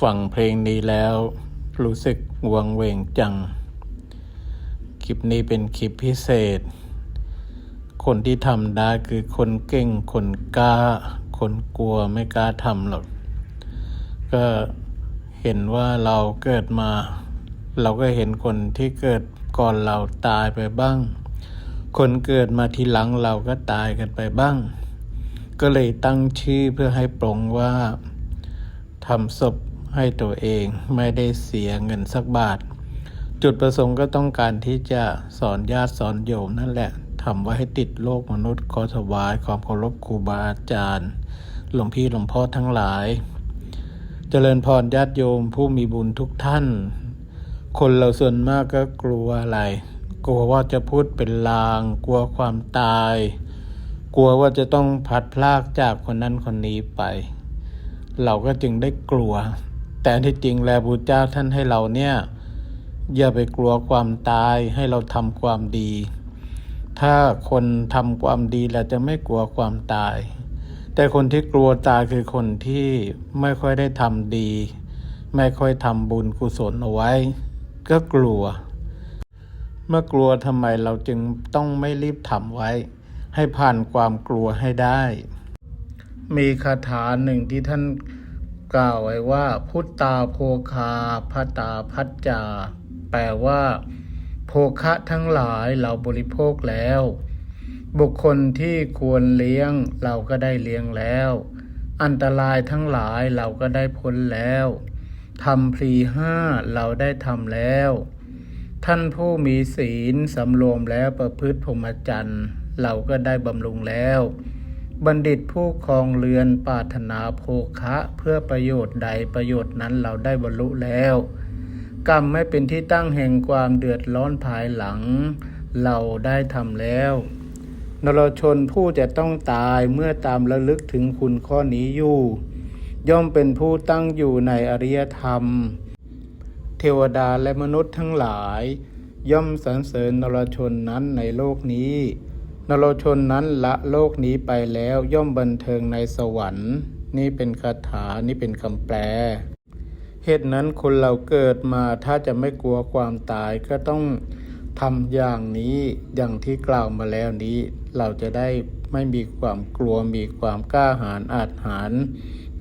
ฟังเพลงนี้แล้ว รู้สึกวังเวงจัง คลิปนี้เป็นคลิปพิเศษ คนที่ทำได้คือคนเก่ง คนกล้า คนกลัวไม่กล้าทำหรอก ก็เห็นว่าเราเกิดมา เราก็เห็นคนที่เกิดก่อนเราตายไปบ้าง คนเกิดมาทีหลังเราก็ตายกันไปบ้าง ก็เลยตั้งชื่อเพื่อให้ปรงว่าทำศพ ให้ตัวเองไม่ได้เสียเงินสักบาท จุดประสงค์ก็ต้องการที่จะสอนญาติสอนโยมนั่นแหละทำไว้ให้ติดโลกมนุษย์ขอถวายความเคารพครูบาอาจารย์หลวงพี่หลวงพ่อทั้งหลาย เจริญพรญาติโยมผู้มีบุญทุกท่าน คนเราส่วนมากก็กลัวอะไร กลัวว่าจะพูดเป็นลาง กลัวความตาย กลัวว่าจะต้องพัดพรากจากคนนั้นคนนี้ไป เราก็จึงได้กลัว แต่ที่จริงแล้วพระเจ้าท่านให้เราเนี่ยอย่าไปกลัวความตายให้เราทำความดี ถ้าคนทำความดีแล้วจะไม่กลัวความตาย แต่คนที่กลัวตายคือคนที่ไม่ค่อยได้ทำดี ไม่ค่อยทำบุญกุศลเอาไว้ ก็กลัว เมื่อกลัวทำไมเราจึงต้องไม่รีบทำไว้ ให้ผ่านความกลัวให้ได้ มีคาถาหนึ่งที่ท่าน กล่าวไว้ว่า พุทตาโภคาพตาพัจจา แปลว่า โภคะทั้งหลายเราบริโภคแล้ว บุคคลที่ควรเลี้ยงเราก็ได้เลี้ยงแล้ว อันตรายทั้งหลายเราก็ได้พ้นแล้วทำพลีห้าเราได้ทำแล้ว ท่านผู้มีศีลสำรวมแล้วประพฤติพรหมจรรย์ เราก็ได้บำรุงแล้ว บัณฑิตผู้ครองเรือนปรารถนาโภคะเพื่อประโยชน์ใดประโยชน์นั้นเราได้บรรลุแล้ว กรรมไม่เป็นที่ตั้งแห่งความเดือดร้อนภายหลัง เราได้ทำแล้ว นรชนผู้จะต้องตายเมื่อตามระลึกถึงคุณข้อนี้อยู่ ย่อมเป็นผู้ตั้งอยู่ในอริยธรรม เทวดาและมนุษย์ทั้งหลาย ย่อมสรรเสริญนรชนนั้นในโลกนี้ นรชนนั้นละโลกนี้ไปแล้วย่อมบันเทิงในสวรรค์ นี่เป็นคาถานี่เป็นคำแปล เหตุนั้นคนเราเกิดมาถ้าจะไม่กลัวความตายก็ต้องทำอย่างนี้อย่างที่กล่าวมาแล้วนี้ เราจะได้ไม่มีความกลัวมีความกล้าหาญอาจหาร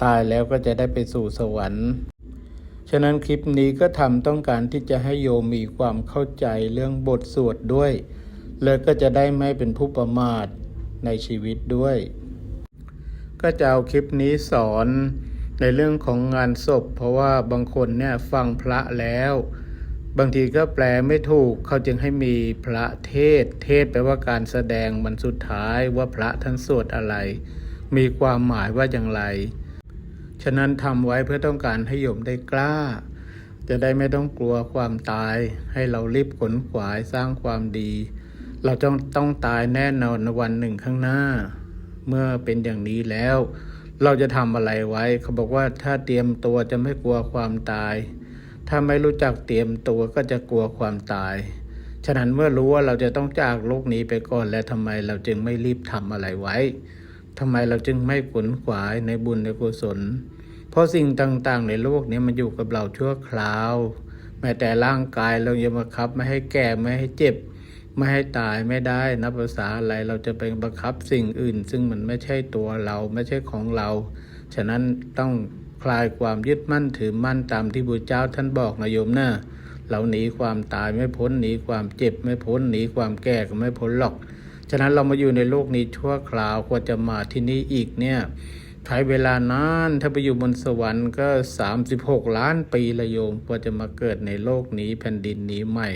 ตายแล้วก็จะได้ไปสู่สวรรค์ ฉะนั้นคลิปนี้ก็ทำต้องการที่จะให้โยมมีความเข้าใจเรื่องบทสวดด้วย แล้วก็จะได้ไม่เป็นผู้ประมาทในชีวิตด้วย ก็จะเอาคลิปนี้สอนในเรื่องของงานศพ เพราะว่าบางคนเนี่ยฟังพระแล้ว บางทีก็แปลไม่ถูกเขาจึงให้มีพระเทศ เทศแปลว่าการแสดงมันสุดท้ายว่าพระท่านสวดอะไร มีความหมายว่าอย่างไร ฉะนั้นทำไว้เพื่อต้องการให้โยมได้กล้า จะได้ไม่ต้องกลัวความตาย ให้เรารีบขนขวายสร้างความดี เราต้องต้องตายแน่นอนในวันหนึ่งข้างหน้า เมื่อเป็นอย่างนี้แล้ว เราจะทำอะไรไว้ เขาบอกว่าถ้าเตรียมตัวจะไม่กลัวความตาย ถ้าไม่รู้จักเตรียมตัวก็จะกลัวความตาย ฉะนั้นเมื่อรู้ว่าเราจะต้องจากโลกนี้ไปก่อนแล้วทำไมเราจึงไม่รีบทำอะไรไว้ทำไมเราจึงไม่ขวนขวายในบุญในกุศล เพราะสิ่งต่างๆ ในโลกนี้มันอยู่กับเราชั่วคราว แม้แต่ร่างกายเรายังบังคับไม่ให้แก่ไม่ให้เจ็บ ไม่ให้ตายไม่ได้นับภาษาอะไรเราจะไปบังคับสิ่งอื่น ซึ่งมันไม่ใช่ตัวเราไม่ใช่ของเรา ฉะนั้นต้องคลายความยึดมั่นถือมั่นตามที่บุตรเจ้าท่านบอกนะโยมนะเราหนีความตายไม่พ้นหนีความเจ็บไม่พ้นหนีความแก่ก็ไม่พ้นหรอก ฉะนั้นเรามาอยู่ในโลกนี้ชั่วคราวกว่าจะมาที่นี่อีกเนี่ยใช้เวลานานถ้าไปอยู่บนสวรรค์ก็ 36 ล้านปีละโยมกว่าจะมาเกิดในโลกนี้แผ่นดินนี้ใหม่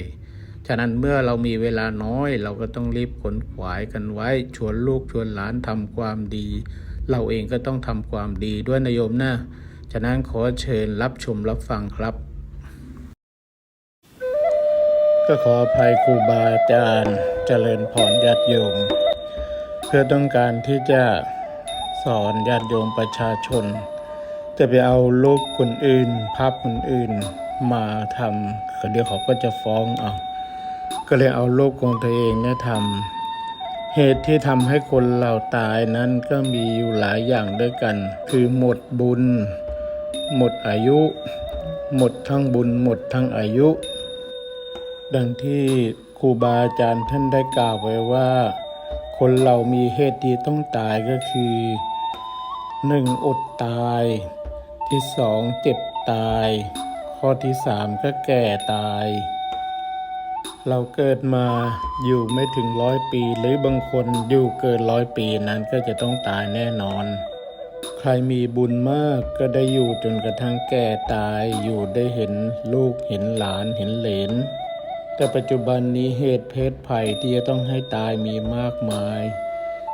ฉะนั้นเมื่อเรามีเวลาน้อย เราก็ต้องรีบขนขวายกันไว้ ชวนลูกชวนหลานทำความดี เราเองก็ต้องทำความดีด้วยนะโยมนะฉะนั้นขอเชิญรับชมรับฟังครับ ก็ขออภัยครูบาอาจารย์เจริญพรญาติโยม เพื่อต้องการที่จะสอนญาติโยมประชาชน จะไปเอารูปคนอื่น ภาพคนอื่นมาทำเดี๋ยวเขาก็จะฟ้องเอา ก็เลยเอารูปของตัวเองเนี่ยทำเหตุที่ทำให้คนเราตายนั้นก็มีอยู่หลายอย่างด้วยกัน คือหมดบุญ หมดอายุ หมดทั้งบุญ หมดทั้งอายุ ดังที่ครูบาอาจารย์ท่านได้กล่าวไว้ว่า คนเรามีเหตุที่ต้องตายก็คือหนึ่งอดตาย ที่สองเจ็บตาย ข้อที่สามก็แก่ตาย เราเกิดมาอยู่ไม่ถึงร้อยปี หรือบางคนอยู่เกินร้อยปีนั้นก็จะต้องตายแน่นอน ใครมีบุญมากก็ได้อยู่จนกระทั่งแก่ตายอยู่ได้เห็นลูกเห็นหลานเห็นเหลน แต่ปัจจุบันนี้เหตุเพศภัยที่จะต้องให้ตายมีมากมาย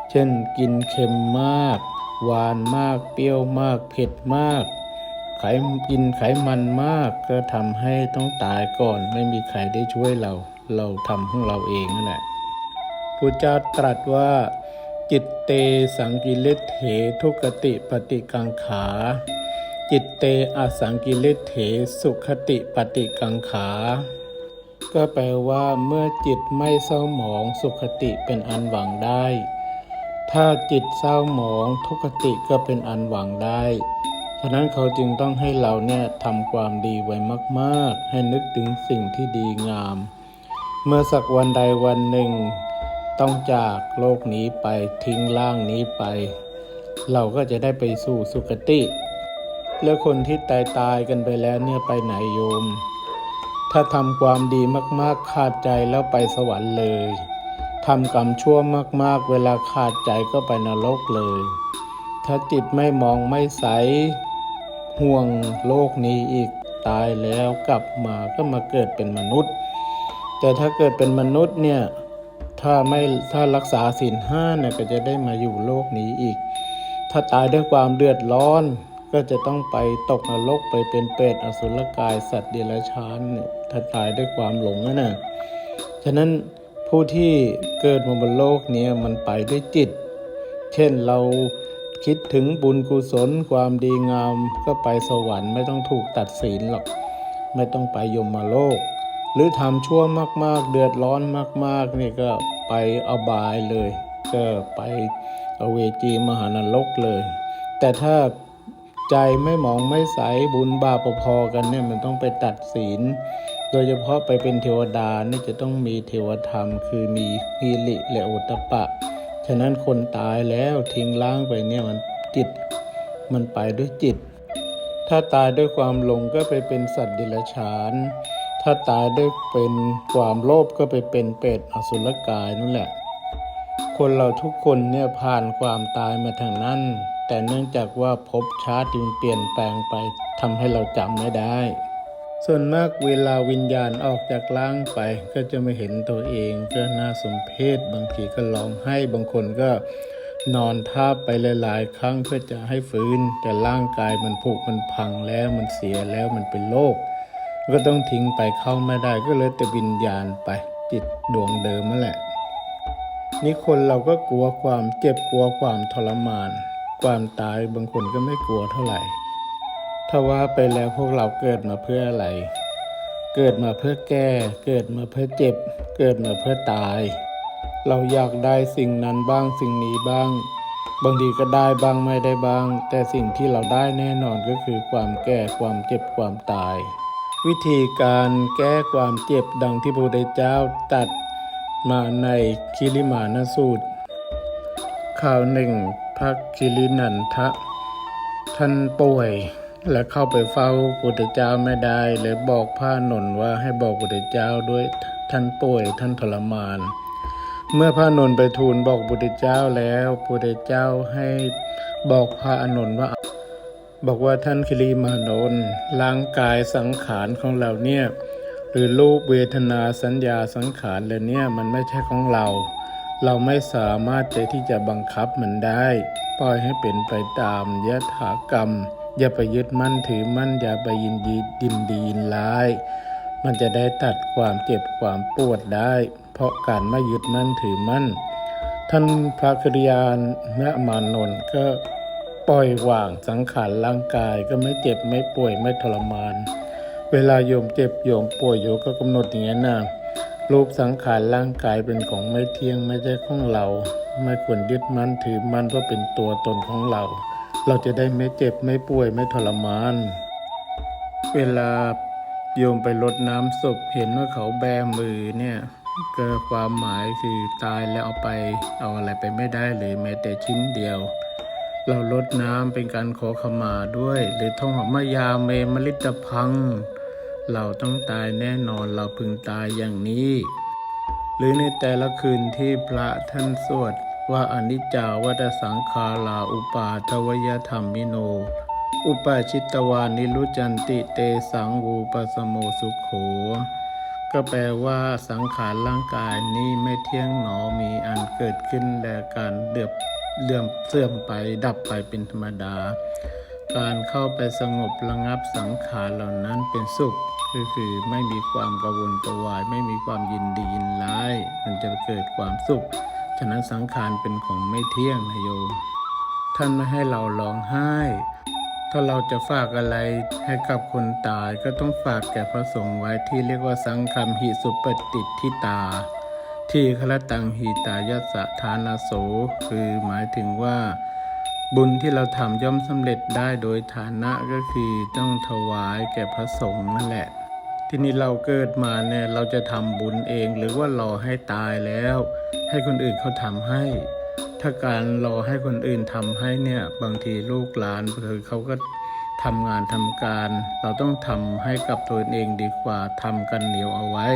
เช่นกินเค็มมาก หวานมากเปรี้ยวมากเผ็ดมากไขกินไขมันมากก็ทำให้ต้องตายก่อนไม่มีใครได้ช่วยเรา เราทำของเราเองนั่นแหละพุทธเจ้าตรัสว่า จิตเตสังกิเลเถทุกติปฏิกังขา จิตเตอสังกิเลเถสุขติปฏิกังขา ก็แปลว่าเมื่อจิตไม่เศร้าหมองสุขติเป็นอันหวังได้ ถ้าจิตเศร้าหมองทุกติก็เป็นอันหวังได้ฉะนั้นเขาจึงต้องให้เราเนี่ยทำความดีไว้มาก ๆ ให้นึกถึงสิ่งที่ดีงาม เมื่อสักวันใดวันหนึ่ง ต้องจากโลกนี้ไปทิ้งร่างนี้ไป เราก็จะได้ไปสู่สุคติ แล้วคนที่ตายตายกันไปแล้วเนี่ยไปไหนโยม ถ้าทำความดีมากๆขาดใจแล้วไปสวรรค์เลยทำกรรมชั่วมากๆ เวลาขาดใจก็ไปนรกเลย ถ้าจิตไม่มองไม่ใส ห่วงโลกนี้อีกตายแล้วกลับมาก็มาเกิดเป็นมนุษย์ แต่ถ้าเกิดเป็นมนุษย์เนี่ยถ้าไม่ถ้ารักษาศีลห้าเนี่ยก็จะได้มาอยู่โลกนี้อีก ถ้าตายด้วยความเดือดร้อน ก็จะต้องไปตกนรกไปเป็นเปรตอสุรกายสัตว์เดรัจฉานเนี่ยถ้าตายด้วยความหลงนั่นน่ะฉะนั้นผู้ที่เกิดมาบนโลกเนี้มันไปด้วยจิต เช่นเราคิดถึงบุญกุศลความดีงามก็ไปสวรรค์ไม่ต้องถูกตัดสินหรอก ไม่ต้องไปยมโลก หรือทำชั่วมาก ๆ เดือดร้อนมากๆนี่ก็ไปอบายเลย ก็ไปอเวจีมหานรกเลย แต่ถ้าใจไม่หมองไม่ใสบุญบาปพอกันเนี่ยมันต้องไปตัดศีล โดยเฉพาะไปเป็นเทวดานี่จะต้องมีเทวธรรม คือมีฮิริและโอตตปปะ ฉะนั้นคนตายแล้วทิ้งล้างไปเนี่ยมันจิต มันไปด้วยจิต ถ้าตายด้วยความหลงก็ไปเป็นสัตว์เดรัจฉาน ถ้าตายด้วยเป็นความโลภก็ไปเป็นเปรตอสุรกายนั่นแหละ คนเราทุกคนเนี่ยผ่านความตายมาทางนั้น แต่เนื่องจากว่าภพชาติมันเปลี่ยนแปลงไปทำให้เราจำไม่ได้ ส่วนมากเวลาวิญญาณออกจากร่างไปก็จะไม่เห็นตัวเองก็น่าสมเพชบางทีก็ร้องไห้บางคนก็นอนท่าบไปหลาย ๆ ครั้งเพื่อจะให้ฟื้น แต่ร่างกายมันผุมันพังแล้วมันเสียแล้วมันเป็นโรค ก็ต้องทิ้งไปเข้าไม่ได้ก็เลยแต่วิญญาณไปจิตดวงเดิมนั่นแหละ นี่คนเราก็กลัวความเจ็บกลัวความทรมาน ความตายบางคนก็ไม่กลัวเท่าไหร่ ถ้าว่าไปแล้วพวกเราเกิดมาเพื่ออะไร เกิดมาเพื่อแก้ เกิดมาเพื่อเจ็บ เกิดมาเพื่อตาย เราอยากได้สิ่งนั้นบ้างสิ่งนี้บ้าง บางทีก็ได้บ้างไม่ได้บ้าง แต่สิ่งที่เราได้แน่นอนก็คือความแก่ความเจ็บความตาย วิธีการแก้ความเจ็บดังที่พระพุทธเจ้าตัดมาในคิริมานสูตร ข่าวหนึ่งพระคิรินันทะ ท่านป่วย และเข้าไปเฝ้าพุทธเจ้าไม่ได้เลยบอกพระนนท์ว่าให้บอกพุทธเจ้าด้วยท่านป่วยท่านทรมาน เมื่อพระนนท์ไปทูลบอกพุทธเจ้าแล้วพุทธเจ้าให้บอกพระอนนท์ว่า บอกว่าท่านคิริมานนท์ร่างกายสังขารของเราเนี่ยหรือรูปเวทนาสัญญาสังขารเลยเนี่ยมันไม่ใช่ของเรา เราไม่สามารถจะที่จะบังคับมันได้ ปล่อยให้เป็นไปตามยถากรรม อย่าไปยึดมั่นถือมั่นอย่าไปยินดีดินดียินร้าย มันจะได้ตัดความเจ็บความปวดได้ เพราะการไม่ยึดมั่นถือมั่น ท่านพระคริยานแม่มานนท์ก็ ปล่อยวางสังขารร่างกายก็ไม่เจ็บไม่ป่วยไม่ทรมาน เวลาโยมเจ็บโยมป่วยโยมก็กำหนดอย่างนี้นะรูปสังขารร่างกายเป็นของไม่เที่ยงไม่ใช่ของเรา ไม่ควรยึดมั่นถือมั่นเพราะเป็นตัวตนของเรา เราจะได้ไม่เจ็บไม่ป่วยไม่ทรมาน เวลาโยมไปรดน้ำศพเห็นว่าเขาแบมือเนี่ยก็ความหมายคือตายแล้วเอาไปเอาอะไรไปไม่ได้เลยแม้แต่ชิ้นเดียว เราลดน้ำเป็นการขอขมาด้วย หรือท่องหมายาเมมลิตพัง เราต้องตายแน่นอนเราพึงตายอย่างนี้ หรือในแต่ละคืนที่พระท่านสวดว่าอนิจจาวัฏสังขาราอุปาทวยธรรมิโน อุปาชิตวานิรุจันติเตสังวูปสโมสุขโข ก็แปลว่าสังขารร่างกายนี้ไม่เที่ยงหนอมีอันเกิดขึ้นและการเดือบ เลื่อมเสื่อมไปดับไปเป็นธรรมดา การเข้าไปสงบระงับสังขารเหล่านั้นเป็นสุขก็คือไม่มีความกระวนกระวาย ไม่มีความยินดียินร้าย มันจะเกิดความสุข ฉะนั้นสังขารเป็นของไม่เที่ยงนะโยม ท่านไม่ให้เราร้องไห้ ถ้าเราจะฝากอะไรให้กับคนตายก็ต้องฝากแก่พระสงฆ์ไว้ที่เรียกว่าสังคมหิสุปฏิทิตา ที่คละตังหิตายัสะทานาโส คือหมายถึงว่า บุญที่เราทำย่อมสำเร็จได้โดยฐานะก็คือต้องถวายแก่พระสงฆ์นั่นแหละที่นี่เราเกิดมาเนี่ยเราจะทำบุญเองหรือว่ารอให้ตายแล้ว ให้คนอื่นเขาทำให้ ถ้าการรอให้คนอื่นทำให้เนี่ย บางทีลูกหลานคือเขาก็ทำงานทำการ เราต้องทำให้กับตัวเองดีกว่าทำกันเหนียวเอาไว้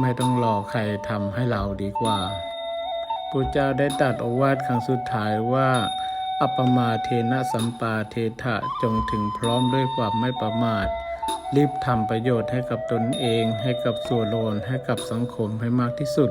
ไม่ต้องรอใครทำให้เราดีกว่าพระเจ้าได้ตัดโอวาทครั้งสุดท้ายว่า อัปปมาเทนะสัมปาเทถะจงถึงพร้อมด้วยความไม่ประมาท รีบทำประโยชน์ให้กับตนเอง ให้กับส่วนรวมให้กับสังคมให้มากที่สุด